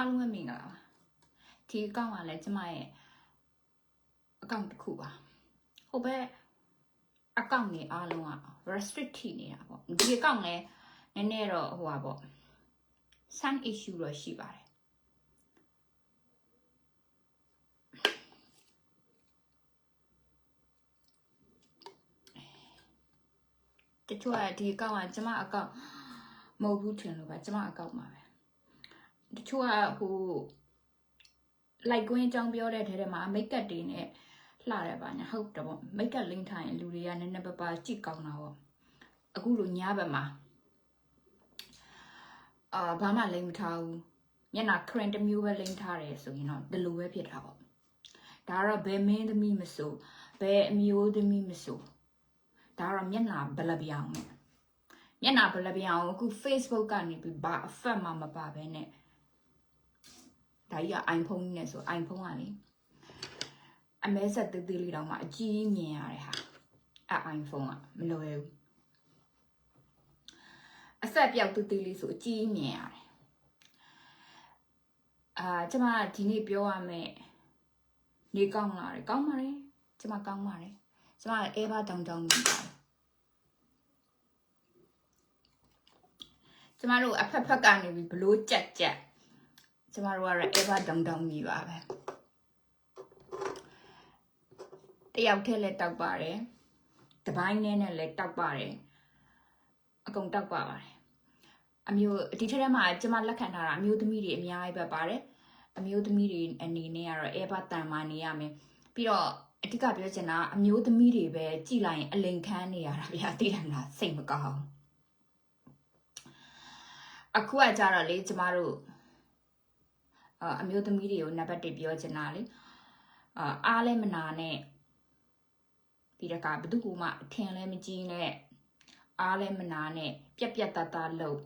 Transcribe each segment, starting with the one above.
အားလုံးပဲမင်္ဂလာပါဒီအကောင့်ကလည်းကျမရဲ့အကောင့်တစ်ခုပါဟိုဘက်အကောင့်နေအားလုံးက restrict ထိနေတာပေါ့ဒီအကောင့်လည်းနည်းနည်းတော့ဟိုပါပေါ့ sun issue တော့ရှိပါတယ်တချို့ကဒီအကောင့်ကကျမအကောင့်မဟုတ်ဘူးထင်လို့ပါကျမအကောင့်ပါပဲ တချို့ကဟို like ကွင်းအကြောင်းပြောတဲ့ထဲထဲမှာမိတ်ကပ်တွေနဲ့လှတယ်ပါညာဟုတ်တယ်ပေါ့မိတ်ကပ်လင်းထားရင်လူတွေကနည်းနည်းပါးပါးကြည့်ကောင်းတာပေါ့အခုလိုညဘက်မှာအာဘာမှလိမ့်မထားဘူးမျက်နှာ cream တစ်မျိုးပဲလိမ့်ထားတယ်ဆိုရင်တော့ဒီလိုပဲဖြစ်တာပေါ့ဒါကတော့ဘယ်မင်းသမီးမဆိုဘယ်အမျိုးသမီးမဆိုဒါကတော့မျက်နှာဘလပြောင်နဲ့မျက်နှာဘလပြောင်ကိုအခု Facebook ကနေပြီးဘာအဖက်မှမပါဘဲနဲ့ ဒါကြီးက iPhone နဲ့ဆို iPhone ကလေအမဲဆက်သေးသေးလေးတောင်မှအကြီးမြင်ရတဲ့ဟာအဲ iPhone ကမလွယ်ဘူးအဆက်ပြောက်သေးသေးလေးဆိုအကြီးမြင်ရတယ်အာကျမဒီနေ့ပြောရမယ်နေကောင်းလာတယ်ကောင်းပါတယ်ကျမကောင်းပါတယ်ကျမအဲဘာတောင်တောင်မြင်ပါတယ်ကျမတို့အဖက်ဖက်ကနေပြီးဘလို့ကြက်ကြက် ကျမတို့ကတော့အဲဘာတောင်တောင်မြည်ပါပဲတယောက်တည်းလည်းတောက်ပါတယ်တပိုင်းနဲ့နဲ့လည်းတောက်ပါတယ်အကုန်တောက်ပါပါတယ်အမျိုးဒီထက်ထဲမှာကျမလက်ခံထားတာအမျိုးသမီးတွေအများကြီးပဲပါတယ်အမျိုးသမီးတွေအနေနဲ့ကတော့အဲဘာတန်မာနေရမယ်ပြီးတော့အဓိကပြောချင်တာအမျိုးသမီးတွေပဲကြည်လိုက်ရင်အလိန်ခမ်းနေရတာဗျာသိတယ်မလားစိတ်မကောင်းအခုကကြတော့လေကျမတို့ အာအမျိုးသမီးတွေကိုနံပါတ်1ပြောချင်တာလေအာအားလည်းမနာနဲ့ပြီးတော့ကဘသူကမှအထင်လည်းမကြီးနဲ့အားလည်းမနာနဲ့ပြက်ပြက်တတလှုပ်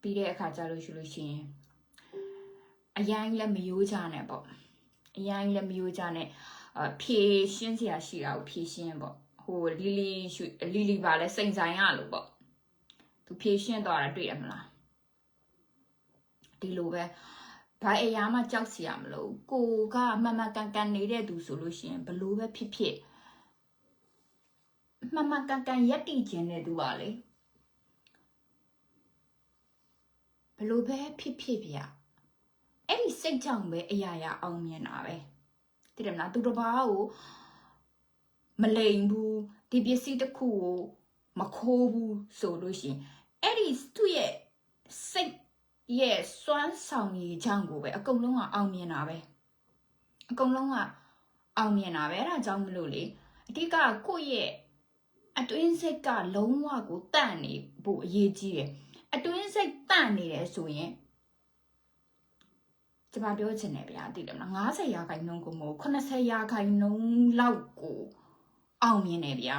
ပြီးတဲ့အခါကျလို့ရှိလို့ရှိရင်အရင်လည်းမယိုးကြနဲ့ပေါ့အရင်လည်းမယိုးကြနဲ့အဖြေရှင်းစရာရှိတာကိုဖြေရှင်းပေါ့ဟိုလီလီရှူလီလီပါလဲစိန်ဆိုင်ရလို့ပေါ့သူဖြေရှင်းသွားတာတွေ့ရမလား ဒီလိုပဲဘာအရာမှကြောက်စရာမလိုကိုကမှန်မှန်ကန်ကန်နေတဲ့သူဆိုလို့ရှိရင်ဘလို့ပဲဖြစ်ဖြစ်မှန်မှန်ကန်ကန်ရက်တည်ခြင်းတဲ့သူပါလေဘလို့ပဲဖြစ်ဖြစ်ဗျအဲ့ဒီစိတ်ကြောင့်ပဲအရာရာအောင်မြင်တာပဲတည်တယ်မလားသူတစ်ပါးကိုမလိမ်ဘူးဒီပစ္စည်းတစ်ခုကိုမခိုးဘူးဆိုလို့ရှိရင်အဲ့ဒီသူ့ရဲ့စိတ် ရဲ့စွမ်းဆောင်ရည်ကြောင့်ကိုပဲအကုန်လုံးကအောင်မြင်တာပဲအကုန်လုံးကအောင်မြင်တာပဲအဲ့ဒါကြောင့်မလို့လေအဓိကကိုယ့်ရဲ့အတွင်းစိတ်ကလုံးဝကိုတန့်နေဖို့အရေးကြီးတယ်အတွင်းစိတ်တန့်နေတယ်ဆိုရင်ကျမပြောချင်တယ်ဗျာသိတယ်မလား90ရာခိုင်နှုန်းကိုမဟုတ်80ရာခိုင်နှုန်းလောက်ကိုအောင်မြင်တယ်ဗျာ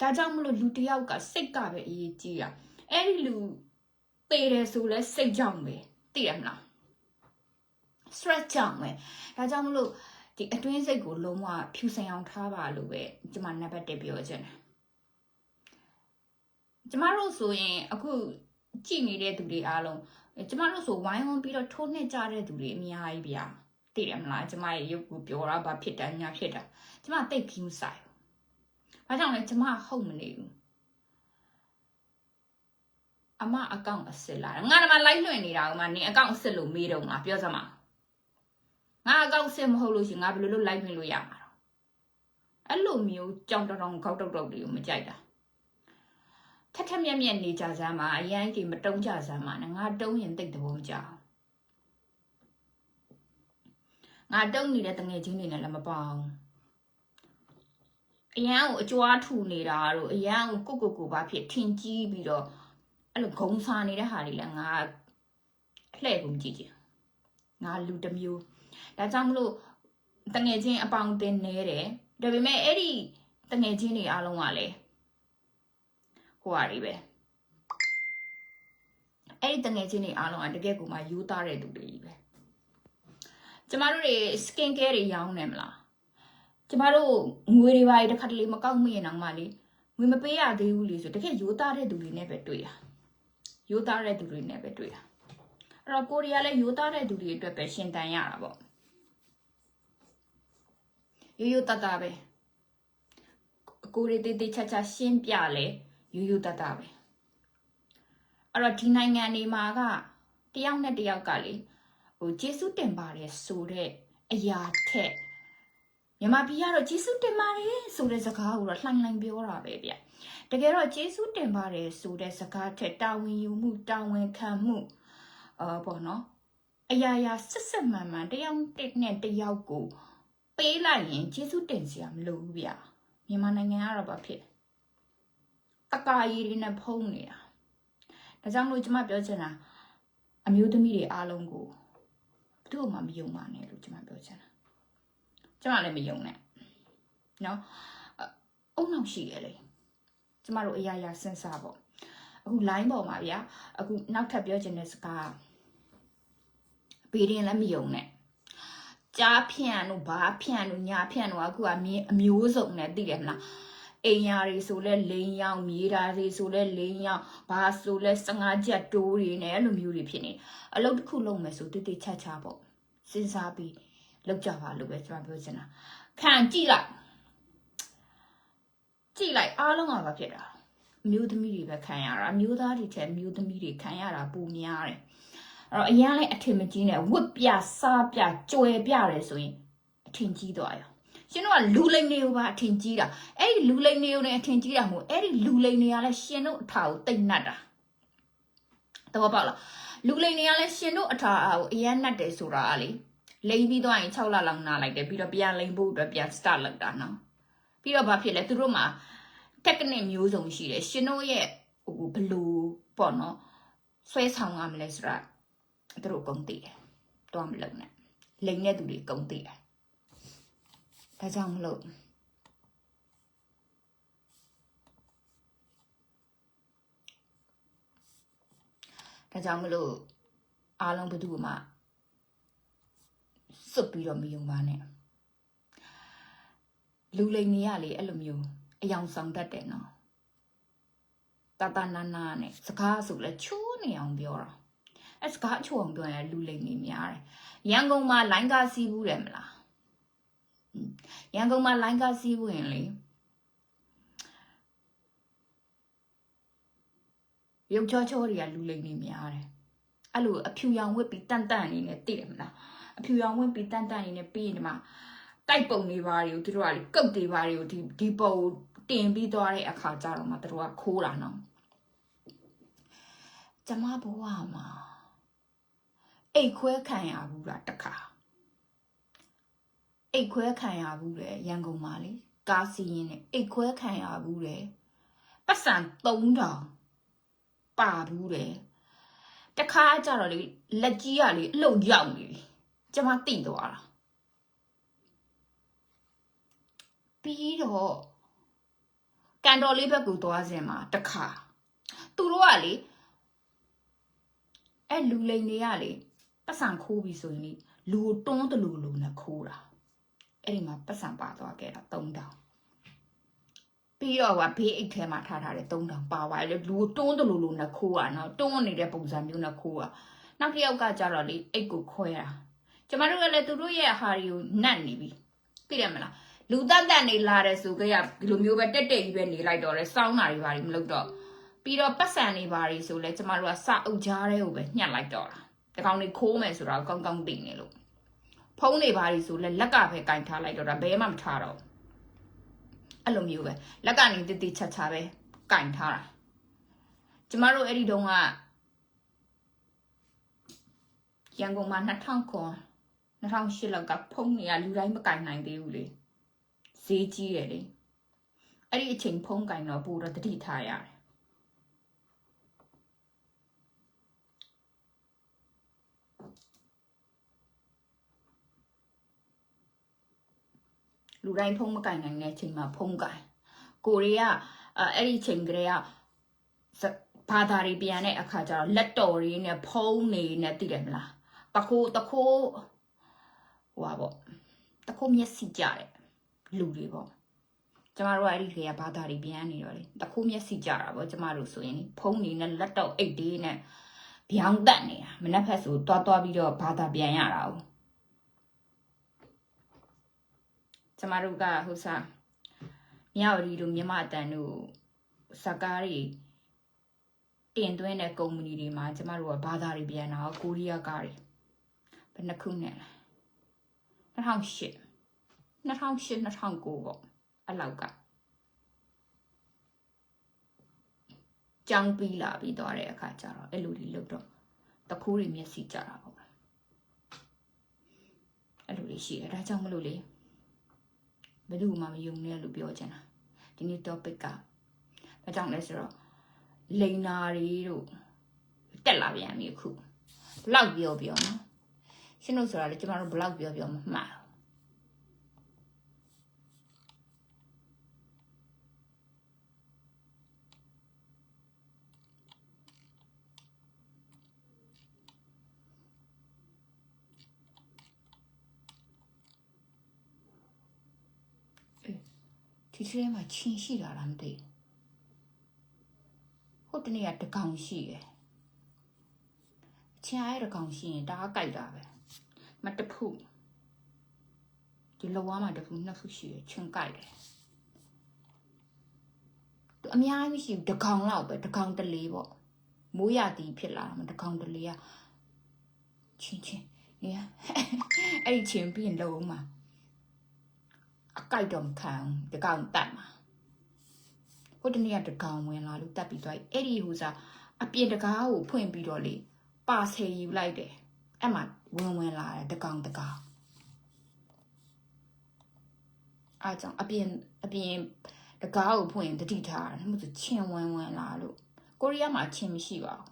ဒါကြောင့်မလို့လူတစ်ယောက်ကစိတ်ကပဲအရေးကြီးတာအဲ့ဒီလူ သေတယ်ဆိုလဲစိတ်ကြောင့်ပဲသိရမလား stress ကြောင့်ပဲဒါကြောင့်မလို့ဒီအတွင်းစိတ်ကိုလုံးဝဖြူစင်အောင်ထားပါလို့ပဲကျမနံပါတ်1ပြောချင်တယ်ကျမတို့ဆိုရင်အခုကြည်နေတဲ့သူတွေအားလုံးကျမတို့ဆိုဝိုင်းဝန်းပြီးတော့ထိုးနှက်ကြတဲ့သူတွေအများကြီးဗျာသိတယ်မလားကျမရဲ့ရုပ်ကိုပြောတာဘာဖြစ်တယ်ညာဖြစ်တာကျမတိတ်ခင်းဆိုင်ဘာကြောင့်လဲကျမဟုတ်မနေဘူး အမအကောင့်အစ်စ်လာငါကမှလိုက်လွှင့်နေတာကမှနင်အကောင့်အစ်စ်လို့မေးတော့ငါပြောစမ်းပါငါအကောင့်အစ်စ်မဟုတ်လို့ရှင်ငါဘယ်လိုလုပ်လိုက်လွှင့်လို့ရမှာတော့အဲ့လိုမျိုးကြောင်တောင်တောင်ခေါက်တောက်တောက်တွေကိုမကြိုက်တာထက်ထက်မြက်မြက်နေကြစမ်းပါအရန်ကြီးမတုံးကြစမ်းပါနဲ့ငါတုံးရင်တိတ်တဘောမကြအောင်ငါတုံးနေတဲ့တငယ်ချင်းတွေနဲ့လည်းမပေါအောင်အရန်ကိုအကြွားထူနေတာတို့အရန်ကိုကိုကိုကိုဘာဖြစ်ထင်ကြီးပြီးတော့ အဲ့လိုဂုံစားနေတဲ့ဟာတွေလည်းငါလှည့်ကုန်ကြည့်ကြငါလူတစ်မျိုးဒါကြောင့်မလို့တငယ်ချင်းအပေါင်းတင်နေတယ်ဒါပေမဲ့အဲ့ဒီတငယ်ချင်းတွေအားလုံးကလည်းဟိုဟာတွေပဲအဲ့ဒီတငယ်ချင်းတွေအားလုံးကတကယ်ကိုမှယူသားတဲ့သူတွေကြီးပဲကျမတို့တွေ skin care တွေရောင်းနေမလားကျမတို့ငွေတွေပါတစ်ခါတလေမကောက်မိရင်တော့မှလေငွေမပေးရသေးဘူးလေဆိုတကယ်ယူသားတဲ့သူတွေနဲ့ပဲတွေ့ရ ရိုးသားတဲ့သူတွေနဲ့ပဲတွေ့တာအဲ့တော့ကိုရီးယားလည်းရိုးသားတဲ့သူတွေအတွက်ပဲရှင်တန်ရတာပေါ့ရိုးရိုးတတ်တာပဲကိုရီးတေးတေးချာချာရှင်းပြလဲရိုးရိုးတတ်တာပဲအဲ့တော့ဒီနိုင်ငံတွေမှာကတယောက်နဲ့တယောက်ကလေဟိုကျေးဇူးတင်ပါတယ်ဆိုတဲ့အရာထက် မြန်မာပြည်ကတော့ကျေးဇူးတင်ပါတယ်ဆိုတဲ့စကားကိုတော့လှိုင်းလှိုင်းပြောတာပဲဗျတကယ်တော့ကျေးဇူးတင်ပါတယ်ဆိုတဲ့စကားထက်တာဝန်ယူမှုတာဝန်ခံမှုအာပေါ့နော်အရာရာစစ်စစ်မှန်မှန်တယောက်တစ်နဲ့တယောက်ကိုပေးလိုက်ရင်ကျေးဇူးတင်စရာမလိုဘူးဗျမြန်မာနိုင်ငံကတော့ဘာဖြစ်တကာရီတွေနဲ့ဖုံးနေတာဒါကြောင့်လို့ကျွန်မပြောချင်တာအမျိုးသမီးတွေအားလုံးကိုဘယ်သူမှမယုံပါနဲ့လို့ကျွန်မပြောချင်တာ ကျွန်မလည်းမယုံနဲ့နော်အုံနောက်ရှိရလေကျမတို့အရာရာစဉ်းစားပေါ့အခု line ပေါ်မှာဗျာအခုနောက်ထပ်ပြောချင်တဲ့စကားဘေးရင်လည်းမယုံနဲ့ကြားဖြန့်တို့ဘာဖြန့်တို့ညာဖြန့်တို့အခုကအမျိုးအမျိုးစုံနဲ့သိတယ်မလားအိမ်ယာတွေဆိုလဲလိန်ရောင်မြေတာတွေဆိုလဲလိန်ရောင်ဘာဆိုလဲ15ချက်တိုးတွေနဲ့အဲ့လိုမျိုးတွေဖြစ်နေအလုပ်တစ်ခုလုပ်မယ်ဆိုတိတိချာချာပေါ့စဉ်းစားပြီး လုပ်ကြပါလို့ပဲကျွန်တော်ပြောချင်တာခံကြည့်လိုက်ကြည့်လိုက်အားလုံးကဘာဖြစ်တာအမျိုးသမီးတွေပဲခံရတာအမျိုးသားတွေထက်အမျိုးသမီးတွေခံရတာပိုများတယ်အဲ့တော့အရင်လည်းအထင်မကြီးနဲ့ဝတ်ပြစားပြကြွယ်ပြတယ်ဆိုရင်အထင်ကြီးသွားရောရှင်တို့ကလူလိမ်တွေကိုပါအထင်ကြီးတာအဲ့ဒီလူလိမ်တွေကိုလည်းအထင်ကြီးတာမဟုတ်အဲ့ဒီလူလိမ်တွေကလည်းရှင်တို့အထာကိုတိတ်နှက်တာတော့ပေါ့လားလူလိမ်တွေကလည်းရှင်တို့အထာကိုအရင်နှက်တယ်ဆိုတာကလေ လိမ်ပြီးသွားရင်6လလောက်နားလိုက်တယ်ပြီးတော့ပြန်လိမ်ဖို့အတွက်ပြန် start လုပ်တာနော်ပြီးတော့ဘာဖြစ်လဲသူတို့မှာ technique မျိုးစုံရှိတယ်ရှင်တို့ရဲ့ဟိုဘလို့ပေါ့နော်ဆွဲဆောင်ရမလဲဆိုတာသူတို့အကုန်သိတယ်တော့မလုပ်နဲ့လိမ်တဲ့သူတွေအကုန်သိတယ်ဒါကြောင့်မလို့ဒါကြောင့်မလို့အားလုံးဘယ်သူမှ စွတ်ပြီးတော့မယုံပါနဲ့လူလိမ်နေရလေအဲ့လိုမျိုးအယောင်ဆောင်တတ်တယ်နော်တတနာနာနဲ့စကားဆိုလဲချိုးနေအောင်ပြောတာအဲစကားချိုးအောင်ပြောရင်လူလိမ်နေများတယ်ရန်ကုန်မှာလိုင်းကားစီးဘူးတယ်မလားရန်ကုန်မှာလိုင်းကားစီးဘူးရင်လေရုပ်ချောချောတွေကလူလိမ်နေများတယ်အဲ့လိုအဖြူရောင်ဝတ်ပြီးတန်တန်နေနဲ့သိတယ်မလား အဖြူရောင်ဝတ်ပြီးတန်တန်နေနဲ့ပြီးရင်ဒီမှာတိုက်ပုံတွေပါတွေကိုသူတို့ကလေကုတ်တွေပါတွေကိုဒီဒီပုံတင်ပြီးသွားတဲ့အခါကျတော့မှသူတို့ကခိုးတာနော်ကျမဘဝမှာအိတ်ခွဲခံရဘူးလားတခါအိတ်ခွဲခံရဘူးလေရန်ကုန်မှာလေကားစီရင်နဲ့အိတ်ခွဲခံရဘူးလေပတ်စံ3000ပါဘူးလေတခါကျတော့လေလက်ကြီးကလေအလုတ်ရောက်နေပြီ ကျမတိသွားတာပြီးတော့ကန်တော်လေးဘက်ကိုသွားစင်မှာတခါသူတို့ကလေအဲ့လူလိန်တွေကလေပတ်စံခိုးပြီဆိုရင်လူတွန်းတလူလူနဲ့ခိုးတာအဲ့ဒီမှာပတ်စံပါသွားခဲ့တာ3000ပြီးတော့ဟိုဘေးအိတ်ထဲမှာထားထားတယ်3000ပါသွားတယ်လူတွန်းတလူလူနဲ့ခိုးတာနော်တွန်းနေတဲ့ပုံစံမျိုးနဲ့ခိုးတာနောက်တစ်ယောက်ကကြတော့လေအိတ်ကိုခွဲတာ ကျမတို့ကလည်းသူတို့ရဲ့ဟာတွေကိုနတ်နေပြီသိတယ်မလားလူတက်တက်နေလာတယ်ဆိုကြရဒီလိုမျိုးပဲတက်တက်ကြီးပဲနေလိုက်တော့တယ်စောင်းတာတွေဘာတွေမလုပ်တော့ပြီးတော့ပတ်စံနေပါတွေဆိုလဲကျမတို့ကစအုပ်ကြားတဲ့ကိုပဲညှက်လိုက်တော့တာတကောင်တွေခိုးမယ်ဆိုတော့ကောင်းကောင်းသိနေလို့ဖုံးနေပါတွေဆိုလဲလက်ကပဲကင်ထားလိုက်တော့တာဘဲမှမထားတော့အဲ့လိုမျိုးပဲလက်ကနေတိတိချာချာပဲကင်ထားတာကျမတို့အဲ့ဒီတုန်းကရန်ကုန်မှာ2000ခွန် 2008လောက်ကဖုံးနေရလူတိုင်းမကင်နိုင်သေးဘူးလေဈေးကြီးတယ်လေအဲ့ဒီအချိန်ဖုံးကင်တော့ပို့တော့တတိထားရတယ်လူတိုင်းဖုံးမကင်နိုင်တဲ့အချိန်မှာဖုံးကင်ကိုရီးယားအဲ့ဒီအချိန်ကလေးကဘာသာတွေပြန်တဲ့အခါကျတော့လက်တော်တွေနဲ့ဖုံးနေနဲ့သိတယ်မလားတခိုးတခိုး ဟိုပါပေါ့တခိုးမျက်စိကြတယ်လူတွေပေါ့ကျမတို့ကအဲ့ဒီခေတ်ကဘာသာတွေပြန်နေတော့လေတခိုးမျက်စိကြတာပေါ့ကျမတို့ဆိုရင်ဖုံးနေနဲ့လက်တော့အိတ်တွေနဲ့ဗျောင်းတက်နေတာမနှက်ဖက်ဆိုတွားတွားပြီးတော့ဘာသာပြန်ရတာ哦ကျမတို့ကဟိုစားမြောက်ရီတို့မြမအတန်တို့စကားတွေတင်သွင်းတဲ့ကုမ္ပဏီတွေမှာကျမတို့ကဘာသာတွေပြန်တာကိုရီးယားကားတွေဘယ်နှခုနဲ့လဲ 2008 2008 2009ပေါ့အဲ့လောက်ကကြောင်းပြီးလာပြီးသွားတဲ့အခါကျတော့အဲ့လိုတွေလုပ်တော့တခိုးတွေမျက်စိကြတာပေါ့အဲ့လိုတွေရှိတယ်ဒါကြောင့်မလို့လေဘယ်သူမှမယုံနဲ့လို့ပြောချင်တာဒီနေ့ topic ကဘာကြောင့်လဲဆိုတော့လိန်နာတွေတို့တက်လာပြန်ပြီအခုဘလောက်ပြောပြောနော် ရှင်းလို့ဆိုတာလေကျမတို့ဘလောက်ပြောပြောမမှားဘူးဒီထဲမှာချင်းရှိတာလားမသိဘူးဟုတ်တနေ့ကတကောင်ရှိရယ်ချင်းအားရတ ကောင်ရှိရင်ဒါကကြိုက်တာပဲမတဖုဒီလောဝါမှာတဖုနှစ်ဖုရှိရယ်ချင်းကြိုက်တယ်သူအများကြီးမရှိဘူးတကောင်လောက်ပဲတကောင်တလေးပေါ့မိုးရသည်ဖြစ်လာတာမတကောင်တလေးကချင်းချင်းနေအဲ့ဒီချင်းပြီးရင်လုံးမှာအကြိုက်တော့မခံဘူးတကောင်တတ်မှာဟိုတနေ့ကတကောင်ဝင်လာလို့တတ်ပြီးသွားအဲ့ဒီဟိုစားအပြင်တကားကိုဖွင့်ပြီးတော့လေပါဆယ်ယူလိုက်တယ် အဲ့မှာဝင်ဝင်လာတယ်တကောင်တကောင်အားကြောင့်အပြင်အပြင်တကားကိုဖွင့်တတိထားတယ်မှမဟုတ်ချင်းဝင်ဝင်လာလို့ကိုရီးယားမှာချင်းမရှိပါဘူး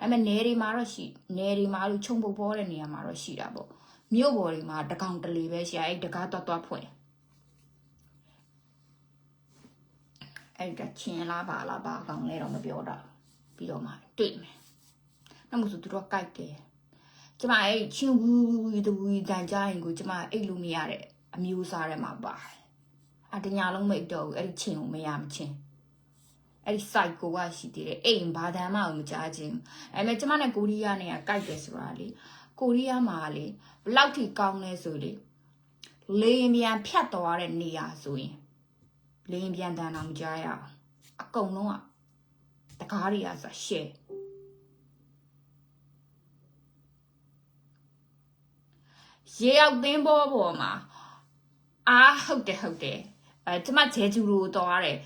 အဲ့မဲ့နယ်တွေမှာတော့ရှိနယ်တွေမှာလို့ခြုံပုတ်ပေါ်တဲ့နေရာမှာတော့ရှိတာပေါ့မြို့ပေါ်တွေမှာတကောင်တလေပဲရှိအဲ့တကားတွတ်တွတ်ဖွင့်အဲ့ဒါချင်းလားပါလားပါကောင်လဲတော့မပြောတော့ပြီးတော့မှတွေ့မယ်။နောက်မှဆိုသူတို့ကြိုက်တယ်။ ကျမအဲ့ချင်းဝူဝူတူဝူတန်ကြရင်ကိုကျမအိတ်လို့မရတဲ့အမျိုးအစားထဲမှာပါတယ်။အတညာလုံးမိတ်တော့ဘူးအဲ့ဒီချင်းကိုမရမချင်း။အဲ့ဒီ site ကိုကရှိသေးတယ်။အိမ်ဘာတမ်းမှမကြားချင်း။အဲ့မဲ့ကျမနဲ့ကိုရီးယားနဲ့ကကြိုက်တယ်ဆိုတာလေကိုရီးယားမှာလေဘလောက်ထိကောင်းလဲဆိုလေလေရင်ပြန်ဖြတ်သွားတဲ့နေရာဆိုရင်လင်းပြန်တန်တော့မကြားရအောင်အကုန်လုံးကတကားတွေကဆိုရှယ် ရေရောက်သင်းဘောပေါ်မှာအာဟုတ်တယ်ဟုတ်တယ်အဲကျမဂျဲဂျူရိုသွားတယ်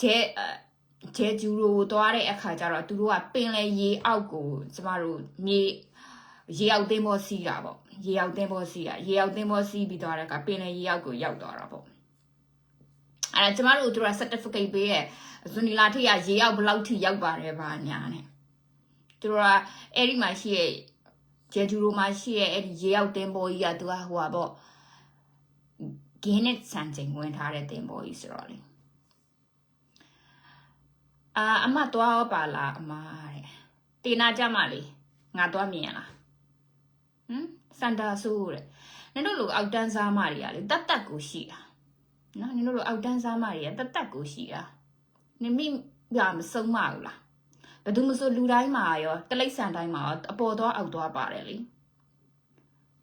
ဂျဲအဲဂျဲဂျူရိုသွားတဲ့အခါကျတော့သူတို့ကပင်လေရေအောက်ကိုကျမတို့မြေရေရောက်သင်းဘောစီးတာပေါ့ရေရောက်သင်းဘောစီးတာရေရောက်သင်းဘောစီးပြီးသွားတဲ့အခါပင်လေရေအောက်ကိုရောက်သွားတာပေါ့အဲ့ဒါကျမတို့တို့က certificate ပေးရဲ့ဇွန်နီလာထိရရေရောက်ဘလောက်ထိရောက်ပါတယ်ဗာညာနဲ့သူတို့ကအဲ့ဒီမှာရှိရဲ့ ဂျေဂျူရိုမှာရှိရဲ့အဲ့ဒီရေရောက်တင်ပေါ်ကြီးကသူကဟိုပါပေါ့ဂင်းနဲ့စံချိန်ဝင်ထားတဲ့တင်ပေါ်ကြီးဆိုတော့လေအာအမသွားပါလားအမတဲ့တေနာကြမလေးငါသွားမြင်ရလားဟမ်စန်တာဆိုးတဲ့နင်တို့လိုအောက်တန်းစားမတွေကလေတတ်တတ်ကိုရှိတာနော်နင်တို့လိုအောက်တန်းစားမတွေကတတ်တတ်ကိုရှိတာနင်မိပြမဆုံးမဘူးလား ဘယ်သူမဆိုလူတိုင်းမှာရောတလိษံတိုင်းမှာရောအပေါ်သွားအောက်သွားပါတယ်လေ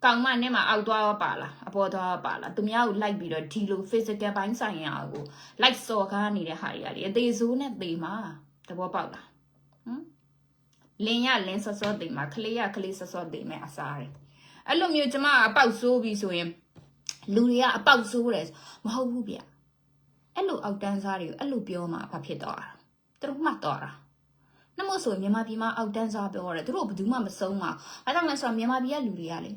ကောင်မနဲ့မှာအောက်သွားရောပါလားအပေါ်သွားရောပါလားသူများကိုလိုက်ပြီးတော့ဒီလို physical ဘိုင်းဆိုင်ရာကို like စော်ကားနေတဲ့ဟာတွေကလေအသေးစိုးနဲ့သေမှာသဘောပေါက်လားဟမ်လင်းရလင်းစောစောသေမှာကလေးရကလေးစောစောသေမဲ့အစားတယ်အဲ့လိုမျိုးကျမအပေါက်ဆိုးပြီဆိုရင်လူတွေကအပေါက်ဆိုးတယ်မဟုတ်ဘူးဗျအဲ့လိုအောက်တန်းစားတွေကိုအဲ့လိုပြောမှဘာဖြစ်သွားတာသူတို့မှတ်သွားတာ နမို့ဆိုမြန်မာပြည်မှာအောက်တန်းစားပြောရတယ်သူတို့ဘယ်သူမှမဆုံးပါအဲ့ဒါမှဆိုမြန်မာပြည်ကလူတွေကလေ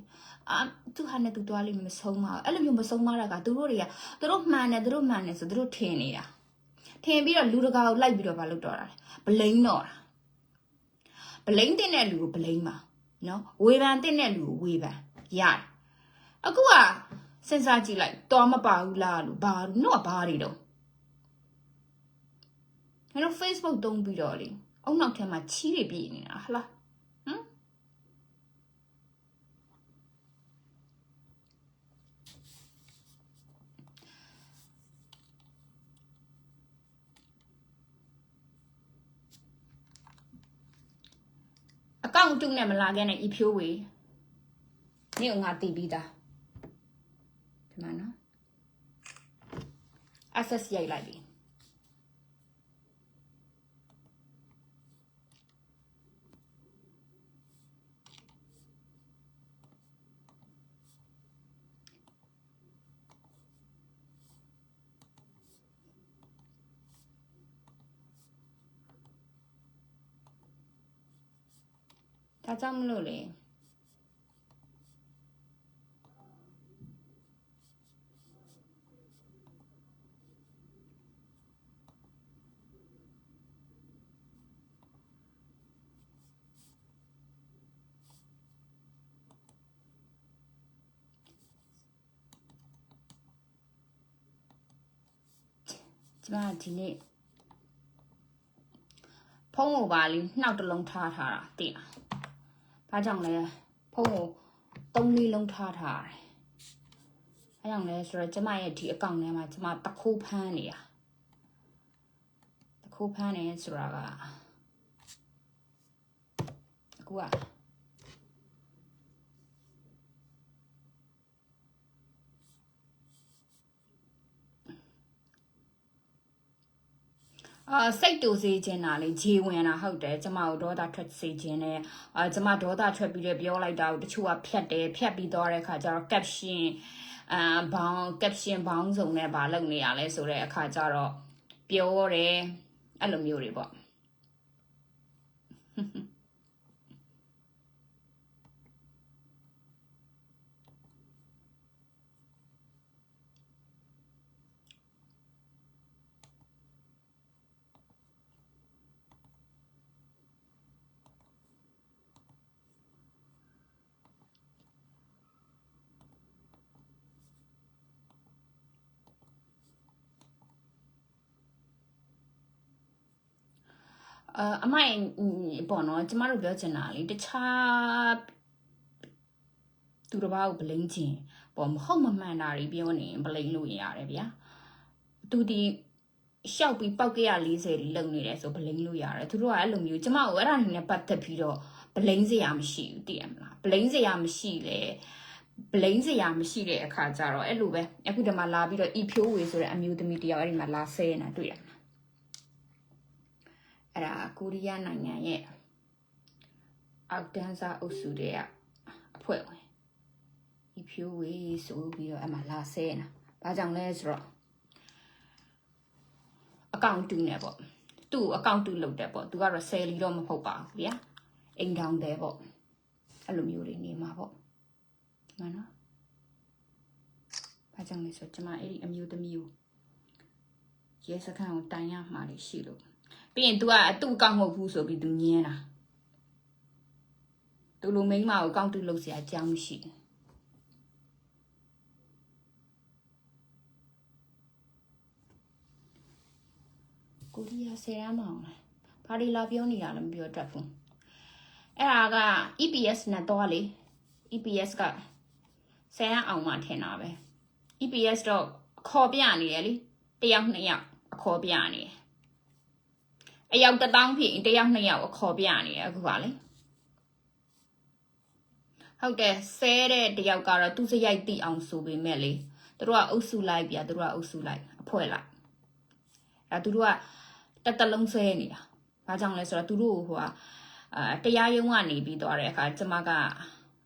အာသူဟာနဲ့သူသွားလိမ့်မဆုံးပါအဲ့လိုမျိုးမဆုံးမတာကသူတို့တွေကသူတို့မှန်တယ်သူတို့မှန်တယ်ဆိုသူတို့ထင်နေတာထင်ပြီးတော့လူတကာကိုလိုက်ပြီးတော့မလုပ်တော့တာဘလိန်တော့တာဘလိန်တင်တဲ့လူကိုဘလိန်ပါနော်ဝေဖန်တင်တဲ့လူကိုဝေဖန်ရတယ်အခုကစဉ်းစားကြည့်လိုက်တော်မပါဘူးလားလို့ဘာလို့ကဘာတွေတော့ကျွန်တော် Facebook တုံးပြီးတော့လေ အုံနောက်ထဲမှာချီးတွေပြည့်နေတာဟလားဟမ်ကောင့်တုနဲ့မလာခဲ့နဲ့ဤဖြိုးဝေနေ့ကငါတီးပြီးသားဒီမှာနော် access ရိုက်လိုက်ပြီဒါ ကြောင့်မလို့လေကျမဒီနေ့ဖုံးကိုပါလေးနှောက်တစ်လုံးထားထားတာသိလား ဘာကြောင့်လဲဖုံးကိုသုံးလေးလုံးထားထားတယ်အဲကြောင့်လဲဆိုတော့ကျမရဲ့ဒီအကောင့်ထဲမှာကျမတခိုးဖမ်းနေတာတခိုးဖမ်းနေဆိုတာကအခုက အာစိတ်တူစေခြင်းတာလေဂျေဝင်တာဟုတ်တယ်ကျမတို့ဒေါသထွက်စေခြင်းနဲ့အာကျမဒေါသထွက်ပြီးတော့ပြောလိုက်တာကိုတချို့ကဖြတ်တယ်ဖြတ်ပြီးတော့တဲ့အခါကျတော့ caption အာဘောင်း caption ဘောင်းစုံနဲ့ဗာလုပ်နေရလဲဆိုတဲ့အခါကျတော့ပြောတယ်အဲ့လိုမျိုးတွေပေါ့ အာအမိုင်ပေါ့နော်ကျမတို့ပြောချင်တာလေတခြားသူတစ်ပါးကိုဗလိန်ခြင်းပေါ့မဟုတ်မမှန်တာတွေပြောနေဗလိန်လို့ရတယ်ဗျာသူဒီရှောက်ပြီးပောက်ကရ40တွေလုံနေတယ်ဆိုဗလိန်လို့ရတယ်သူတို့ကအဲ့လိုမျိုးကျမကိုအဲ့ဒါနေနဲ့ပတ်သက်ပြီးတော့ဗလိန်စရာမရှိဘူးသိရမလားဗလိန်စရာမရှိလေဗလိန်စရာမရှိတဲ့အခါကျတော့အဲ့လိုပဲအခုဒီမှာလာပြီးတော့ဤဖြိုးဝေဆိုတဲ့အမျိုးသမီးတယောက်အဲ့ဒီမှာလာဆဲနေတာတွေ့ရမှာ အဲ့ဒါကိုရီးယားနိုင်ငံရဲ့အောက်တန်းစားအုပ်စုတွေကအဖွဲ့ဝင်ဤဖြိုးဝေဆိုပြီးတော့အဲ့မှာလာဆဲနေတာဘာကြောင့်လဲဆိုတော့အကောင့်တူနေပေါ့သူ့အကောင့်တူလုပ်တယ်ပေါ့သူကတော့ဆယ်လီတော့မဟုတ်ပါဘူးဗျာအိမ်ထောင်တယ်ပေါ့အဲ့လိုမျိုးတွေနေမှာပေါ့မှန်နော်ဘာကြောင့်လဲဆိုတော့ကျမအဲ့ဒီအမျိုးသမီးကိုရဲစခန်းကိုတိုင်ရမှာလေရှိလို့ ပြီးရင် तू ကအတူအကောင့်မဟုတ်ဘူးဆိုပြီး तू ညင်းတာသူလိုမိန်းမကိုအကောင့်တူလုပ်เสียအကြောင်းမရှိဘူးကိုရီးယားဆယ်ရမ်းမအောင်လားဘာဒီလာပြောနေတာလည်းမပြောတတ်ဘူးအဲ့ဒါက EPS နဲ့တော့လေ EPS ကဆယ်ရမ်းအောင်မှထင်တာပဲ EPS တော့အခေါ်ပြနေတယ်လေတယောက်နှစ်ယောက်အခေါ်ပြနေတယ် အယောက်တစ်တောင်းဖြစ်ရင်တယောက်နှစ်ယောက်အခေါ်ပြနေတယ်အခုပါလေဟုတ်တယ်ဆဲတဲ့တယောက်ကတော့သူစရိုက်တိအောင်ဆိုပေမဲ့လေသူတို့ကအုပ်စုလိုက်ပြသူတို့ကအုပ်စုလိုက်အဖွဲလိုက်အဲသူတို့ကတက်တလုံးဆဲနေတာဘာကြောင့်လဲဆိုတော့သူတို့ဟိုဟာအာတရားရုံးကနေပြီးသွားတဲ့အခါကျမက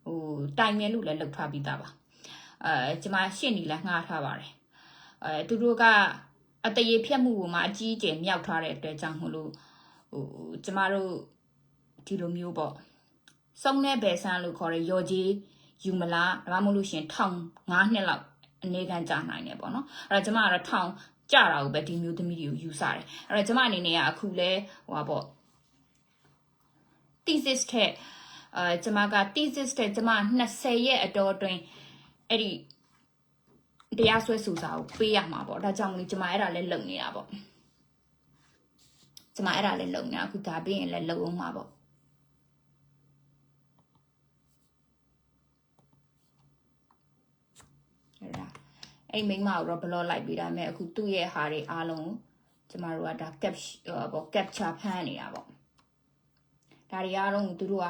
ဟိုတိုင်မယ်လို့လည်းလှုပ်ထားပြီးသားပါအဲကျမရှင့်နေလဲငှားထားပါတယ်အဲသူတို့က အတရေဖြတ်မှုပေါ်မှာအကြီးအကျယ်မြောက်ထားတဲ့အတွက်ကြောင့်မလို့ဟိုကျမတို့ဒီလိုမျိုးပေါ့စုံတဲ့ဘယ်ဆန်းလို့ခေါ်တဲ့ရော်ကြီးယူမလားဒါမှမဟုတ်လို့ရှင်ထောင်9နှစ်လောက်အနေခံကြာနိုင်တယ်ပေါ့နော်အဲ့တော့ကျမကတော့ထောင်ကြတာကိုပဲဒီမျိုးသမီးတွေကိုယူဆတယ်အဲ့တော့ကျမအနေနဲ့ကအခုလဲဟိုပါပေါ့ thesis ထက်အဲကျမက thesis ထက်ကျမ20ရဲ့အတော်အတွင်းအဲ့ဒီ တရားစွဲဆိုစာကိုပေးရမှာပေါ့ဒါကြောင့်မလို့ကျမအဲ့ဒါလည်းလုံနေတာပေါ့ကျမအဲ့ဒါလည်းလုံနေတာအခုဒါပြီးရင်လည်းလုံအောင်မှာပေါ့အဲ့ဒါအဲ့မိန်းမကိုတော့ဘလော့လိုက်ပြီးဒါပေမဲ့အခုသူ့ရဲ့ဟာတွေအားလုံးကျမတို့ကဒါ cap ပေါ့ capture ဖမ်းနေတာပေါ့ဒါတွေအားလုံးသူတို့က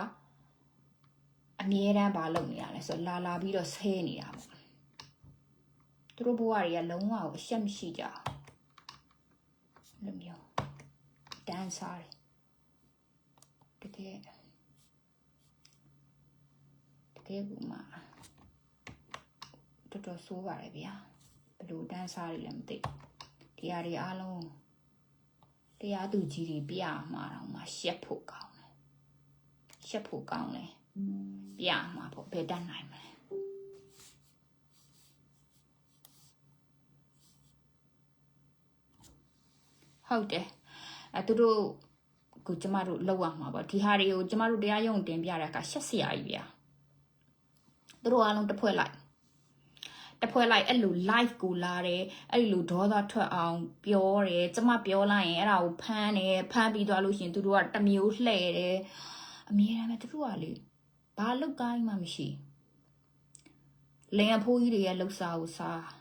အမြဲတမ်းဘာလုပ်နေရလဲဆိုတော့လာလာပြီးတော့ဆဲနေတာပေါ့ သူတို့ဘဝတွေကလုံးဝကိုအရှက်မရှိကြဘူးလိုမျိုးတန်းစားတယ်တကယ်တကယ်ကမှတော်တော်ဆိုးပါတယ်ဗျာဘယ်လိုတန်းစားရလဲမသိဒီဟာတွေအားလုံးတရားသူကြီးတွေပြမှာတော့မှရှက်ဖို့ကောင်းတယ်ရှက်ဖို့ကောင်းတယ်ပြမှာပေါ့ဘယ်တတ်နိုင်မလဲ ဟုတ်တယ်အဲသူတို့ကိုကျမတို့လောက်ရမှာပေါ့ဒီဟာတွေကိုကျမတို့တရားရုံးတင်ပြတဲ့အခါရှက်စရာကြီးဗျာသူတို့အားလုံးတစ်ဖွဲ့လိုက်တစ်ဖွဲ့လိုက်အဲ့လို live ကိုလာတယ်အဲ့လိုဒေါသထွက်အောင်ပြောတယ်ကျမပြောလိုက်ရင်အဲ့ဒါကိုဖမ်းတယ်ဖမ်းပြီးသွားလို့ရှရင်သူတို့ကတစ်မျိုးလှည့်တယ်အမြဲတမ်းပဲသူတို့ကလေဘာလောက်ကိုင်းမှမရှိလင်အဖိုးကြီးတွေရဲ့လှုပ်ရှားကိုစား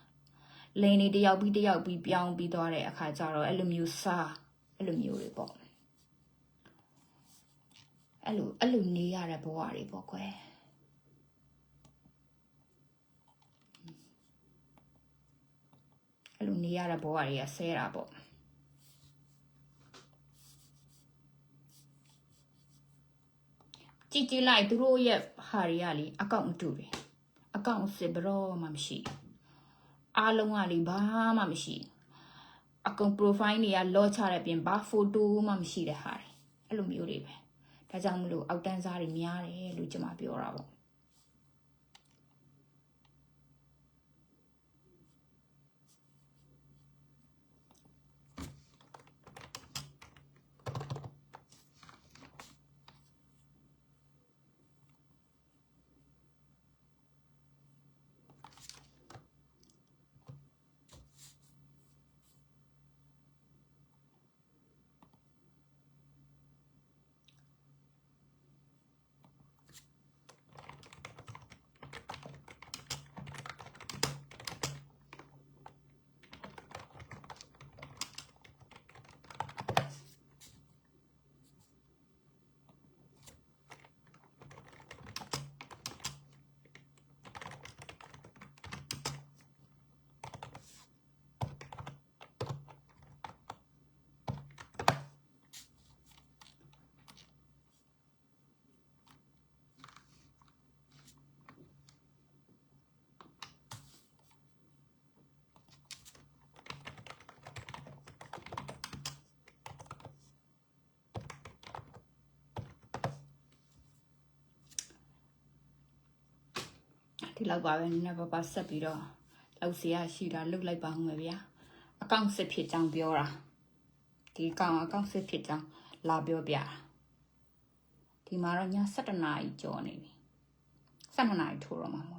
လင်နေတယောက်ပြီးတယောက်ပြီးပြောင်းပြီးသွားတဲ့အခါကျတော့အဲ့လိုမျိုးစားအဲ့လိုမျိုးတွေပေါ့အဲ့လိုအဲ့လိုနေရတဲ့ဘဝတွေပေါ့ကွယ်အဲ့လိုနေရတဲ့ဘဝတွေကဆဲတာပေါ့ကြည်ကြည်လိုက်သူတို့ရဲ့ဟာတွေကလေအကောင့်မတူတယ်အကောင့်စစ်ဘရောမှမရှိ အားလုံးကလေဘာမှမရှိအကုန် profile တွေကလော့ချတဲ့ပြင်ဘာ photo မှမရှိတဲ့ဟာတွေအဲ့လိုမျိုးတွေပဲဒါကြောင့်မလို့အောက်တန်းစားတွေများတယ်လို့ကျွန်မပြောတာပေါ့ ဒီ လောက်ပါပဲနည်းနည်းပါးပါးဆက်ပြီးတော့လောက်เสียရှိတာလုတ်လိုက်ပါဦးမယ်ဗျာအကောင့်စစ်ဖြစ်ကြောင်းပြောတာဒီကောင်အကောင့်စစ်ဖြစ်ကြောင်းလာပြောပြတာဒီမှာတော့ည7နာရီကျော်နေပြီ7နာရီထိုးတော့မှာမဟုတ်